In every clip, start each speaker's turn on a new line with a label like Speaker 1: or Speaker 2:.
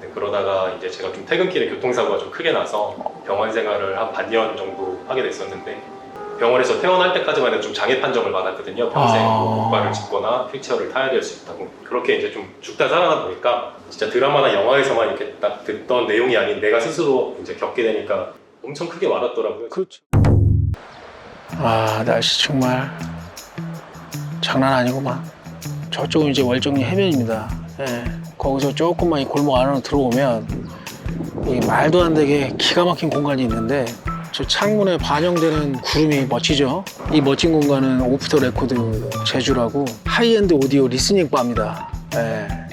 Speaker 1: 네, 그러다가 이제 제가 좀 퇴근길에 교통사고가 좀 크게 나서 병원 생활을 한 반년 정도 하게 됐었는데 병원에서 퇴원할 때까지만 해도 좀 장애 판정을 받았거든요. 평생
Speaker 2: 아.
Speaker 1: 뭐 목발을 짚거나 휠체어를 타야 될 수 있다고. 그렇게 이제 좀 죽다 살아나 보니까 진짜 드라마나 영화에서만 이렇게 딱 듣던 내용이 아닌 내가 스스로 이제 겪게 되니까 엄청 크게 와닿더라고요.
Speaker 2: 그렇죠. 아 날씨 정말 장난 아니구만. 저쪽은 이제 월정리 해변입니다. 예. 거기서 조금만 이 골목 안으로 들어오면 이 말도 안 되게 기가 막힌 공간이 있는데 저 창문에 반영되는 구름이 멋지죠. 이 멋진 공간은 오프터 레코드 제주라고 하이엔드 오디오 리스닝 바입니다. 예.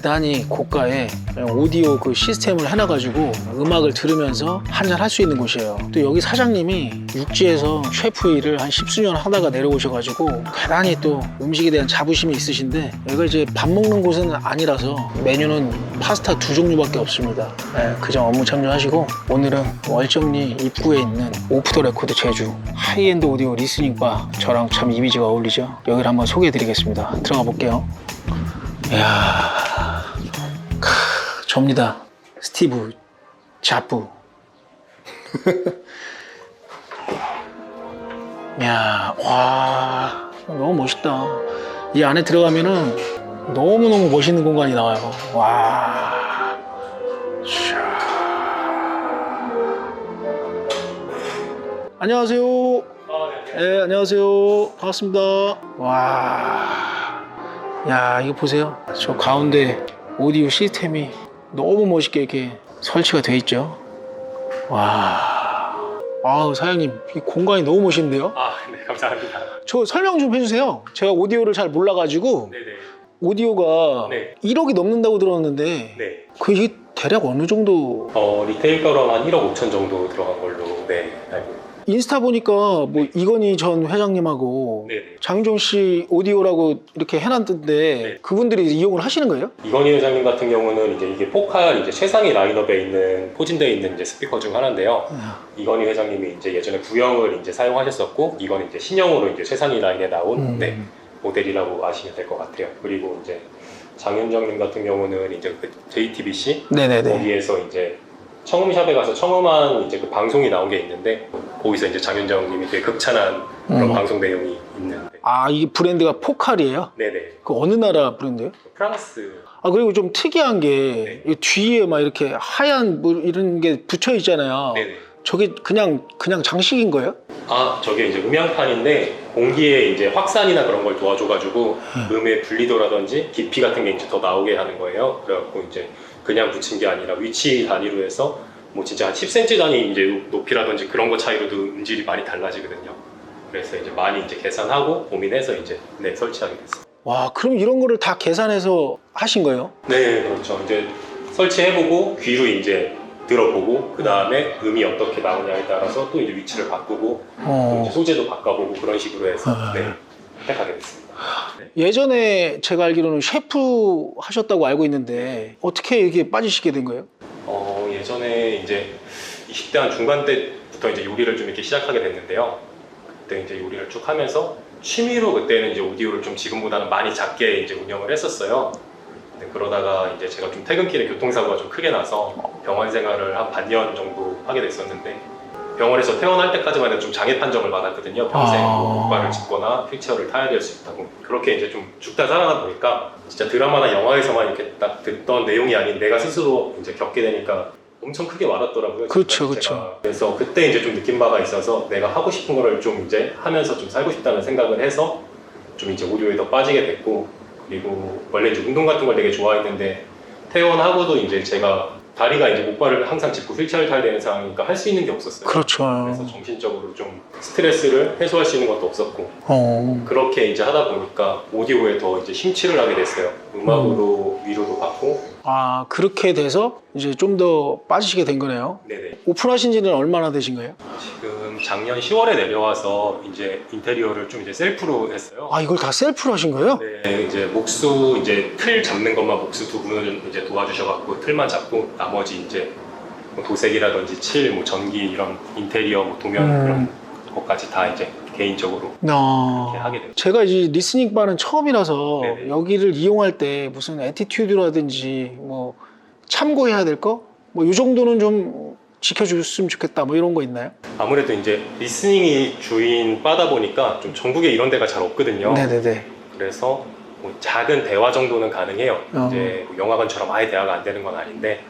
Speaker 2: 대단히 고가의 오디오 그 시스템을 해놔 가지고 음악을 들으면서 한잔 할 수 있는 곳이에요. 또 여기 사장님이 육지에서 셰프 일을 한 십수년 하다가 내려오셔 가지고 대단히 또 음식에 대한 자부심이 있으신데 여기가 이제 밥 먹는 곳은 아니라서 메뉴는 파스타 두 종류밖에 없습니다. 네, 그점 업무 참조하시고 오늘은 월정리 입구에 있는 오프 더 레코드 제주 하이엔드 오디오 리스닝 바 저랑 참 이미지가 어울리죠. 여기를 한번 소개해 드리겠습니다. 들어가 볼게요. 이야, 크, 접니다. 스티브 자프. 야, 와, 너무 멋있다. 이 안에 들어가면은 너무너무 멋있는 공간이 나와요. 와. 샤. 안녕하세요.
Speaker 1: 네,
Speaker 2: 안녕하세요. 반갑습니다. 와. 야, 이거 보세요. 저 가운데 오디오 시스템이 너무 멋있게 이렇게 설치가 돼 있죠. 와. 아우, 사장님, 이 공간이 너무 멋있는데요?
Speaker 1: 아, 네, 감사합니다.
Speaker 2: 저 설명 좀 해주세요. 제가 오디오를 잘 몰라가지고
Speaker 1: 네네.
Speaker 2: 오디오가
Speaker 1: 네.
Speaker 2: 1억이 넘는다고 들었는데
Speaker 1: 네.
Speaker 2: 그 이게 대략 어느 정도
Speaker 1: 어, 리테일 가로 한 1억 5천 정도 들어간 걸로 네, 알고.
Speaker 2: 인스타 보니까 뭐 이건희 전 회장님하고
Speaker 1: 네네.
Speaker 2: 장윤정 씨 오디오라고 이렇게 해놨던데
Speaker 1: 네.
Speaker 2: 그분들이 이용을 하시는 거예요?
Speaker 1: 이건희 회장님 같은 경우는 이제 이게 포칼 이제 최상위 라인업에 있는 포진되어 있는 이제 스피커 중 하나인데요. 이건희 회장님이 이제 예전에 구형을 이제 사용하셨었고 이건 이제 신형으로 이제 최상위 라인에 나온
Speaker 2: 음.
Speaker 1: 네, 모델이라고 아시면 될 것 같아요. 그리고 이제 장윤정님 같은 경우는 이제 그 JTBC
Speaker 2: 네네네.
Speaker 1: 거기에서 이제 청음샵에 가서 청음한 이제 그 방송이 나온 게 있는데 거기서 이제 장윤정님이 되게 극찬한 그런
Speaker 2: 음.
Speaker 1: 방송 내용이 있는데
Speaker 2: 아, 이 브랜드가 포칼이에요?
Speaker 1: 네네
Speaker 2: 그 어느 나라 브랜드예요?
Speaker 1: 프랑스
Speaker 2: 아, 그리고 좀 특이한 게
Speaker 1: 네.
Speaker 2: 이 뒤에 막 이렇게 하얀 뭐 이런 게 붙여 있잖아요.
Speaker 1: 네네
Speaker 2: 저게 그냥 그냥 장식인 거예요?
Speaker 1: 아 저게 이제 음향판인데 공기에 이제 확산이나 그런 걸 도와줘가지고 음의 분리도라든지 깊이 같은 게 이제 더 나오게 하는 거예요. 그래갖고 이제 그냥 붙인 게 아니라 위치 단위로 해서 뭐 진짜 한 10cm 단위 이제 높이라든지 그런 거 차이로도 음질이 많이 달라지거든요. 그래서 이제 많이 이제 계산하고 고민해서 이제 네 설치하게 됐어요.
Speaker 2: 와, 그럼 이런 거를 다 계산해서 하신 거예요?
Speaker 1: 네 그렇죠. 이제 설치해보고 귀로 이제 들어보고 그 다음에 음이 어떻게 나오냐에 따라서 또 이제 위치를 바꾸고 또
Speaker 2: 어.
Speaker 1: 이제 소재도 바꿔보고 그런 식으로 해서
Speaker 2: 아.
Speaker 1: 네, 택하게 됐습니다.
Speaker 2: 예전에 제가 알기로는 셰프 하셨다고 알고 있는데 어떻게 이렇게 빠지시게 된 거예요?
Speaker 1: 어, 예전에 이제 20대 한 중반 때부터 이제 요리를 좀 이렇게 시작하게 됐는데요. 그때 이제 요리를 쭉 하면서 취미로 그때는 이제 오디오를 좀 지금보다는 많이 작게 이제 운영을 했었어요. 근데 그러다가 이제 제가 좀 퇴근길에 교통사고가 좀 크게 나서 병원 생활을 한 반년 정도 하게 됐었는데 병원에서 퇴원할 때까지만 해도 좀 장애 판정을 받았거든요. 평생
Speaker 2: 아.
Speaker 1: 뭐 목발을 짚거나 휠체어를 타야 될 수 있다고. 그렇게 이제 좀 죽다 살아나 보니까 진짜 드라마나 영화에서만 이렇게 딱 듣던 내용이 아닌 내가 스스로 이제 겪게 되니까 엄청 크게 와닿더라고요.
Speaker 2: 그렇죠, 그렇죠.
Speaker 1: 그래서 그때 이제 좀 느낀 바가 있어서 내가 하고 싶은 거를 좀 이제 하면서 좀 살고 싶다는 생각을 해서 좀 이제 오디오에 더 빠지게 됐고 그리고 원래 이제 운동 같은 걸 되게 좋아했는데 퇴원하고도 이제 제가 다리가 이제 목발을 항상 짚고 휠체어를 타야 되는 상황이니까 할 수 있는 게 없었어요.
Speaker 2: 그렇죠.
Speaker 1: 그래서 정신적으로 좀 스트레스를 해소할 수 있는 것도 없었고
Speaker 2: 어.
Speaker 1: 그렇게 이제 하다 보니까 오디오에 더 이제 심취를 하게 됐어요. 음악으로 위로도 받고
Speaker 2: 아 그렇게 돼서 이제 좀 더 빠지시게 된 거네요.
Speaker 1: 네네
Speaker 2: 오픈하신 지는 얼마나 되신 거예요?
Speaker 1: 지금 작년 10월에 내려와서 이제 인테리어를 좀 이제 셀프로 했어요.
Speaker 2: 아 이걸 다 셀프로 하신 거예요?
Speaker 1: 네, 이제 목수 이제 틀 잡는 것만 목수 두 분을 이제 도와주셔갖고 틀만 잡고 나머지 이제 뭐 도색이라든지 칠, 뭐 전기 이런 인테리어, 뭐 도면
Speaker 2: 음.
Speaker 1: 그런 것까지 다 이제 개인적으로 이렇게
Speaker 2: 어.
Speaker 1: 하게 됐죠.
Speaker 2: 제가 이제 리스닝 바는 처음이라서
Speaker 1: 네네.
Speaker 2: 여기를 이용할 때 무슨 애티튜드라든지 뭐 참고해야 될 거? 뭐 이 정도는 좀 지켜줬으면 좋겠다. 뭐 이런 거 있나요?
Speaker 1: 아무래도 이제 리스닝이 주인 바다 보니까 좀 전국에 이런 데가 잘 없거든요.
Speaker 2: 네네네.
Speaker 1: 그래서 뭐 작은 대화 정도는 가능해요.
Speaker 2: 어.
Speaker 1: 이제 뭐 영화관처럼 아예 대화가 안 되는 건 아닌데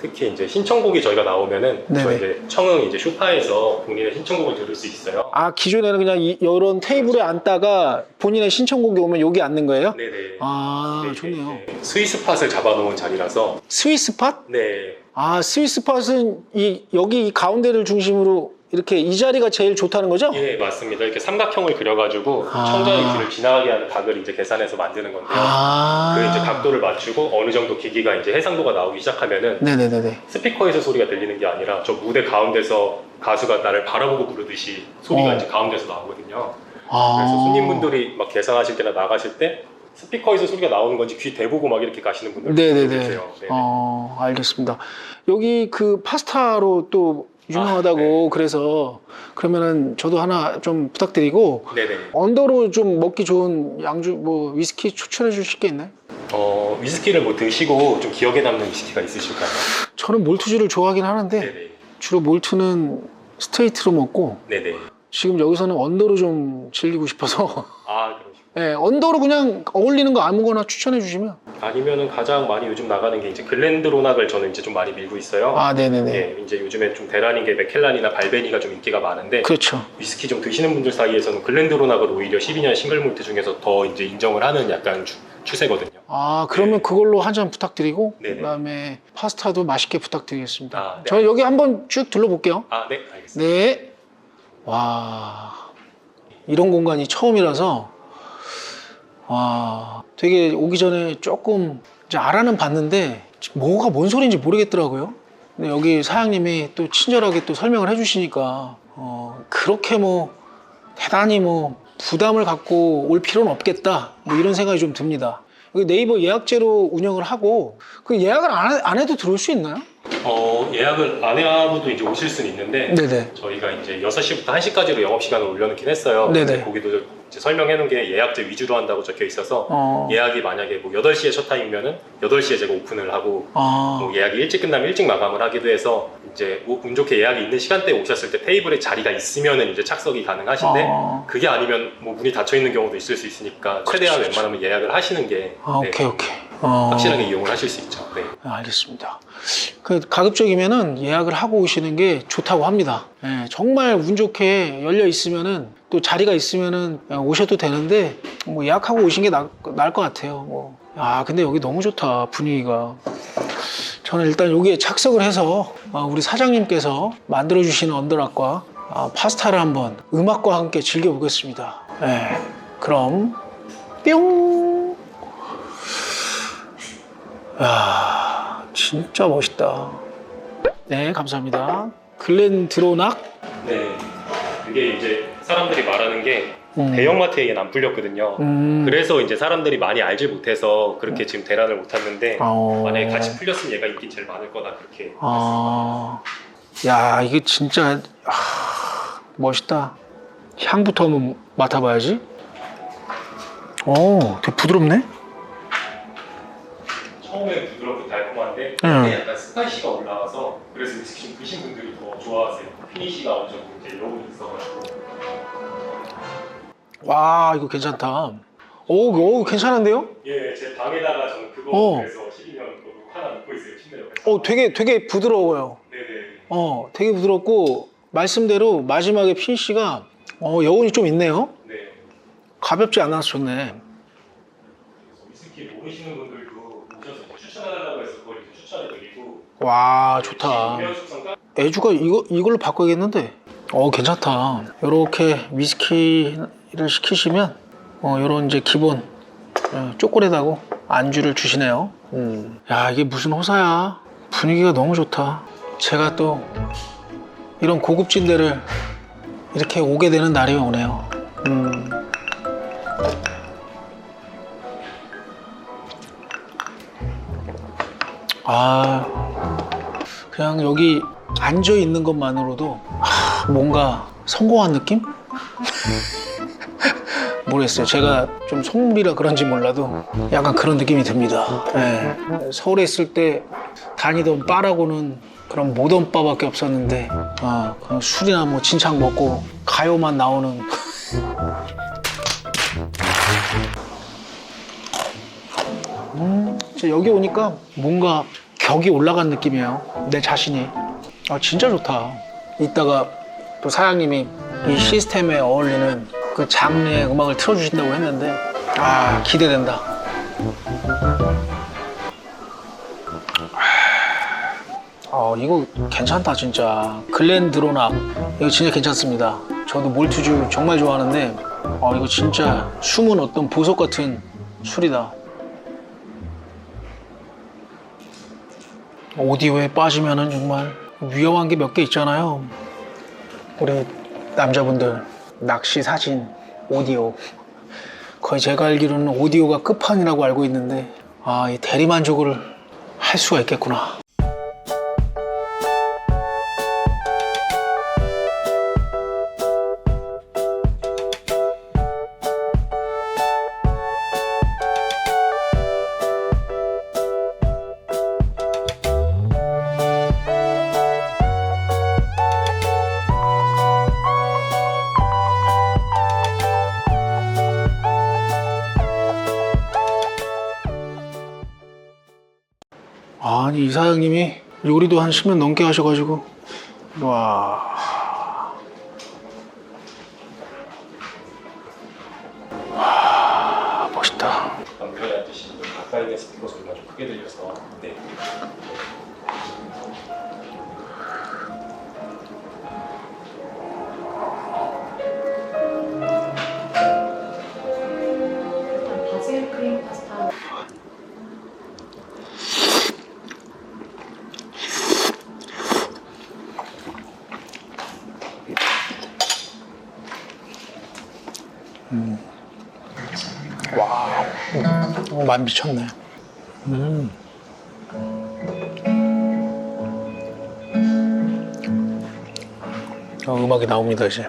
Speaker 1: 특히 이제 신청곡이 저희가 나오면은
Speaker 2: 네네.
Speaker 1: 저희 이제 청흥 이제 쇼파에서 본인의 신청곡을 들을 수 있어요.
Speaker 2: 아 기존에는 그냥 이, 이런 테이블에 앉다가 본인의 신청곡이 오면 여기 앉는 거예요?
Speaker 1: 네네.
Speaker 2: 아
Speaker 1: 근데 이게
Speaker 2: 좋네요.
Speaker 1: 이제 스위스 팟을 잡아놓은 자리라서
Speaker 2: 스위스 팟?
Speaker 1: 네.
Speaker 2: 아 스위스 팟은 이 여기 이 가운데를 중심으로 이렇게 이 자리가 제일 좋다는 거죠?
Speaker 1: 예 맞습니다. 이렇게 삼각형을 그려가지고
Speaker 2: 아.
Speaker 1: 청자의 귀를 지나가게 하는 각을 이제 계산해서 만드는 건데요.
Speaker 2: 아.
Speaker 1: 그 이제 각도를 맞추고 어느 정도 기기가 이제 해상도가 나오기 시작하면은
Speaker 2: 네네네네.
Speaker 1: 스피커에서 소리가 들리는 게 아니라 저 무대 가운데서 가수가 나를 바라보고 부르듯이 소리가
Speaker 2: 어.
Speaker 1: 이제 가운데서 나오거든요.
Speaker 2: 아.
Speaker 1: 그래서 손님분들이 막 계산하실 때나 나가실 때 스피커에서 소리가 나오는 건지 귀 대보고 막 이렇게 가시는 분들
Speaker 2: 네네네.
Speaker 1: 계세요. 네.
Speaker 2: 어, 알겠습니다. 여기 그 파스타로 또 유명하다고
Speaker 1: 아,
Speaker 2: 그래서 그러면은 저도 하나 좀 부탁드리고
Speaker 1: 네네.
Speaker 2: 언더로 좀 먹기 좋은 양주 뭐 위스키 추천해 주실 게 있나요?
Speaker 1: 어, 위스키를 뭐 드시고 좀 기억에 남는 위스키가 있으실까요?
Speaker 2: 저는 몰트주를 좋아하긴 하는데
Speaker 1: 네네.
Speaker 2: 주로 몰트는 스트레이트로 먹고
Speaker 1: 네네.
Speaker 2: 지금 여기서는 언더로 좀 즐기고 싶어서
Speaker 1: 아.
Speaker 2: 예, 언더로 그냥 어울리는 거 아무거나 추천해 주시면
Speaker 1: 아니면은 가장 많이 요즘 나가는 게 이제 글렌드로낙을 저는 이제 좀 많이 밀고 있어요.
Speaker 2: 아 네네네
Speaker 1: 예, 이제 요즘에 좀 대란인 게 맥켈란이나 발베니가 좀 인기가 많은데
Speaker 2: 그렇죠
Speaker 1: 위스키 좀 드시는 분들 사이에서는 글렌드로낙을 오히려 12년 싱글 몰트 중에서 더 이제 인정을 하는 약간 추, 추세거든요.
Speaker 2: 아 그러면 그걸로 한 잔 부탁드리고
Speaker 1: 네네.
Speaker 2: 그다음에 파스타도 맛있게 부탁드리겠습니다
Speaker 1: 아, 네.
Speaker 2: 저 여기 한번 쭉 둘러볼게요
Speaker 1: 아, 네, 알겠습니다.
Speaker 2: 네. 와, 이런 공간이 처음이라서, 와, 되게 오기 전에 조금 이제 알아는 봤는데, 뭐가 뭔 소리인지 모르겠더라고요. 근데 여기 사장님이 또 친절하게 또 설명을 해주시니까, 어, 그렇게 뭐, 대단히 뭐, 부담을 갖고 올 필요는 없겠다. 뭐 이런 생각이 좀 듭니다. 여기 네이버 예약제로 운영을 하고, 그 예약을 안, 해- 안 해도 들어올 수 있나요?
Speaker 1: 어, 예약을 안 해도 이제 오실 수는 있는데
Speaker 2: 네네.
Speaker 1: 저희가 이제 6시부터 1시까지로 영업 시간을 올려놓긴 했어요.
Speaker 2: 네네.
Speaker 1: 근데 거기도 이제 설명해 놓은 게 예약제 위주로 한다고 적혀 있어서
Speaker 2: 어,
Speaker 1: 예약이 만약에 뭐 8시에 첫 타임이면은 8시에 제가 오픈을 하고
Speaker 2: 아,
Speaker 1: 뭐 예약이 일찍 끝나면 일찍 마감을 하기도 해서 이제 뭐 운 좋게 예약이 있는 시간대에 오셨을 때 테이블에 자리가 있으면은 이제 착석이 가능하신데
Speaker 2: 아.
Speaker 1: 그게 아니면 뭐 문이 닫혀 있는 경우도 있을 수 있으니까 최대한
Speaker 2: 그렇지.
Speaker 1: 웬만하면 예약을 하시는 게
Speaker 2: 아,
Speaker 1: 네,
Speaker 2: 오케이, 오케이. 어,
Speaker 1: 확실하게 이용을 하실 수 있죠. 네.
Speaker 2: 아, 알겠습니다. 그 가급적이면은 예약을 하고 오시는 게 좋다고 합니다. 예, 정말 운 좋게 열려 있으면은 또 자리가 있으면은 그냥 오셔도 되는데 뭐 예약하고 오신 게 나, 나을 것 같아요. 뭐. 아, 근데 여기 너무 좋다 분위기가. 저는 일단 여기에 착석을 해서 아, 우리 사장님께서 만들어 주시는 언더락과 아, 파스타를 한번 음악과 함께 즐겨 보겠습니다. 예, 그럼 뿅. 야, 진짜 멋있다. 네, 감사합니다. 글렌 드로낙.
Speaker 1: 네. 그게 이제 사람들이 말하는 게
Speaker 2: 음.
Speaker 1: 대형마트에 안 풀렸거든요.
Speaker 2: 음.
Speaker 1: 그래서 이제 사람들이 많이 알지 못해서 그렇게 지금 대란을 못했는데
Speaker 2: 어.
Speaker 1: 만약에 같이 풀렸으면 얘가 인기 제일 많을 거다 그렇게
Speaker 2: 아, 야, 이게 진짜 아, 멋있다. 향부터 한번 맡아봐야지. 오, 되게 부드럽네.
Speaker 1: 처음에는 부드럽고 달콤한데
Speaker 2: 음.
Speaker 1: 약간 스파이시가 올라와서 그래서 좀 드신 분들이 더 좋아하세요. 피니시가 어느 정도 이제 여운이 있어가지고
Speaker 2: 와, 이거 괜찮다. 오, 오, 괜찮은데요?
Speaker 1: 예, 제 방에다가 저는 그거
Speaker 2: 어.
Speaker 1: 그래서 12년 그거 하나 놓고 있어요 침대 옆에.
Speaker 2: 어, 되게 되게 부드러워요.
Speaker 1: 네네.
Speaker 2: 어, 되게 부드럽고 말씀대로 마지막에 피니쉬가 어, 여운이 좀 있네요.
Speaker 1: 네.
Speaker 2: 가볍지 않아서 좋네.
Speaker 1: 위스키 모르시는 분들도 오셔서 추천해달라고 해서 그걸 이렇게 추천해드리고
Speaker 2: 와, 좋다. 애주가 이거 이걸로 바꿔야겠는데. 어, 괜찮다. 이렇게 위스키를 시키시면 어, 요런 이제 기본 어, 초콜릿하고 안주를 주시네요. 음. 야, 이게 무슨 호사야? 분위기가 너무 좋다. 제가 또 이런 고급진 데를 이렇게 오게 되는 날이 오네요. 음. 아, 그냥 여기 앉아 있는 것만으로도 하, 뭔가 성공한 느낌? 모르겠어요. 제가 좀 속물이라 그런지 몰라도 약간 그런 느낌이 듭니다. 예. 서울에 있을 때 다니던 바라고는 그런 모던 바밖에 없었는데 아 그냥 술이나 뭐 진창 먹고 가요만 나오는 진짜 여기 오니까 뭔가 격이 올라간 느낌이에요. 내 자신이. 아, 진짜 좋다. 이따가 또 사장님이 이 시스템에 어울리는 그 장르의 음악을 틀어주신다고 했는데, 아, 기대된다. 아, 이거 괜찮다, 진짜. 글렌드로낙. 이거 진짜 괜찮습니다. 저도 몰트주 정말 좋아하는데, 아, 이거 진짜 숨은 어떤 보석 같은 술이다. 오디오에 빠지면은 정말 위험한 게 몇 개 있잖아요. 우리 남자분들 낚시 사진 오디오 거의 제가 알기로는 오디오가 끝판이라고 알고 있는데 아 이 대리만족을 할 수가 있겠구나. 아니 이 사장님이 요리도 한 10년 넘게 하셔가지고. 와 와, 어, 많이 미쳤네. 음. 어, 음악이 나옵니다 이제.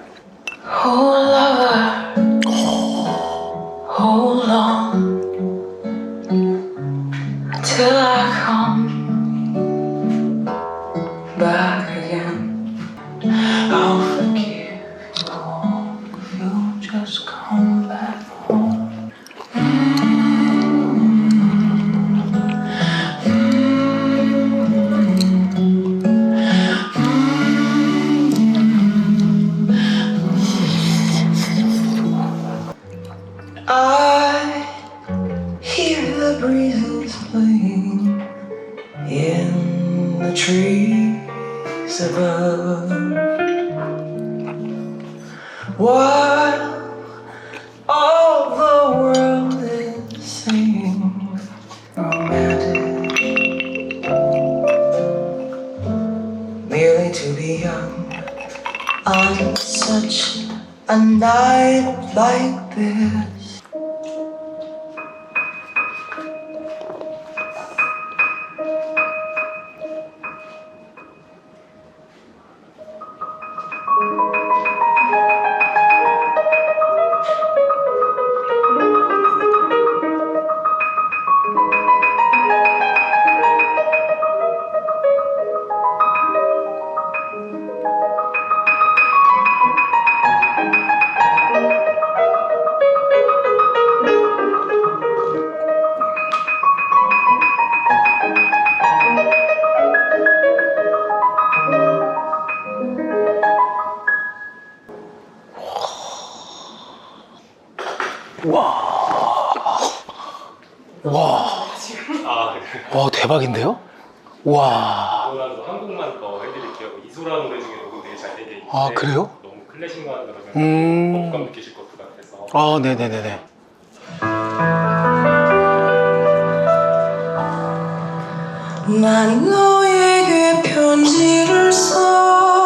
Speaker 3: The trees above. While
Speaker 2: 와,
Speaker 1: 아, 네.
Speaker 2: 와 대박인데요? 와,
Speaker 1: 한국만 더 해드릴게요. 이소라 노래 중에 녹음 되게 잘 되게 있는데
Speaker 2: 아, 그래요?
Speaker 1: 너무 클래식만 들으면
Speaker 2: 음.
Speaker 1: 거부감 느끼실 것 같아서
Speaker 2: 아 네네네네.
Speaker 3: 난 너에게 편지를 써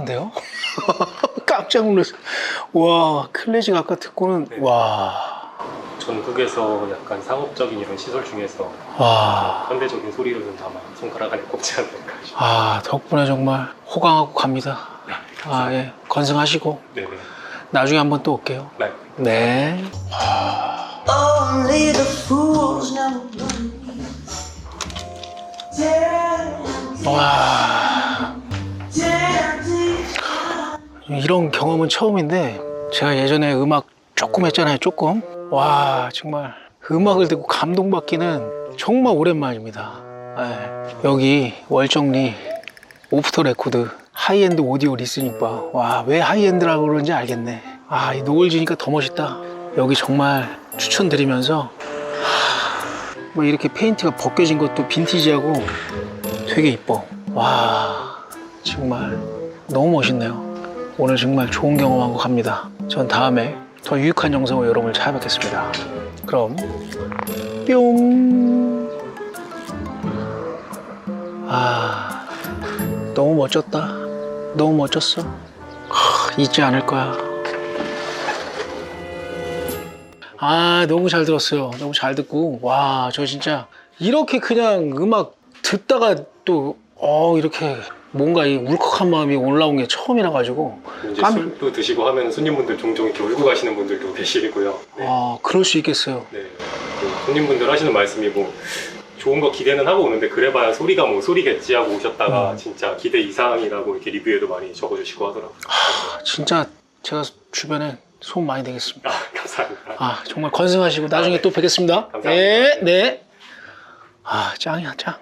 Speaker 2: 어우, 상당한데요? 깜짝 놀랐어. 와, 클래식 아까 듣고는,
Speaker 1: 네.
Speaker 2: 와,
Speaker 1: 전국에서 약간 상업적인 이런 시설 중에서
Speaker 2: 와.
Speaker 1: 현대적인 소리로는 아마 손가락 안에 꼽지 않을까 싶어요.
Speaker 2: 아, 덕분에 정말 호강하고 갑니다. 아, 예. 건승하시고,
Speaker 1: 네네.
Speaker 2: 나중에 한번 또 올게요.
Speaker 1: 네.
Speaker 2: 네.
Speaker 3: Believe.
Speaker 2: 와. 이런 경험은 처음인데, 제가 예전에 음악 조금 했잖아요, 조금. 와, 정말. 음악을 듣고 감동받기는 정말 오랜만입니다. 예. 여기 월정리 오프터 레코드 하이엔드 오디오 리스닝바. 와, 왜 하이엔드라고 그러는지 알겠네. 아, 이 노을 지니까 더 멋있다. 여기 정말 추천드리면서 하, 뭐 이렇게 페인트가 벗겨진 것도 빈티지하고 되게 이뻐. 와, 정말 너무 멋있네요. 오늘 정말 좋은 경험하고 갑니다. 전 다음에 더 유익한 영상으로 여러분을 찾아뵙겠습니다. 그럼 뿅. 아, 너무 멋졌다. 너무 멋졌어. 하, 잊지 않을 거야. 아, 너무 잘 들었어요. 너무 잘 듣고. 와, 저 진짜 이렇게 그냥 음악 듣다가 또, 어, 이렇게 뭔가 이 울컥한 마음이 올라온 게 처음이라 가지고.
Speaker 1: 이제
Speaker 2: 깜-
Speaker 1: 술도 드시고 하면 손님분들 종종 이렇게 울고 가시는 분들도 계시고요. 네.
Speaker 2: 아, 그럴 수 있겠어요.
Speaker 1: 네. 그 손님분들 하시는 말씀이 뭐 좋은 거 기대는 하고 오는데 그래봐야 소리가 뭐 소리겠지 하고 오셨다가
Speaker 2: 음.
Speaker 1: 진짜 기대 이상이라고 이렇게 리뷰에도 많이 적어주시고 하더라고요.
Speaker 2: 진짜 제가 주변에 소문 많이 내겠습니다.
Speaker 1: 아, 감사합니다.
Speaker 2: 아, 정말 건승하시고 나중에 또 뵙겠습니다.
Speaker 1: 감사합니다.
Speaker 2: 네, 네. 아, 짱이야, 짱.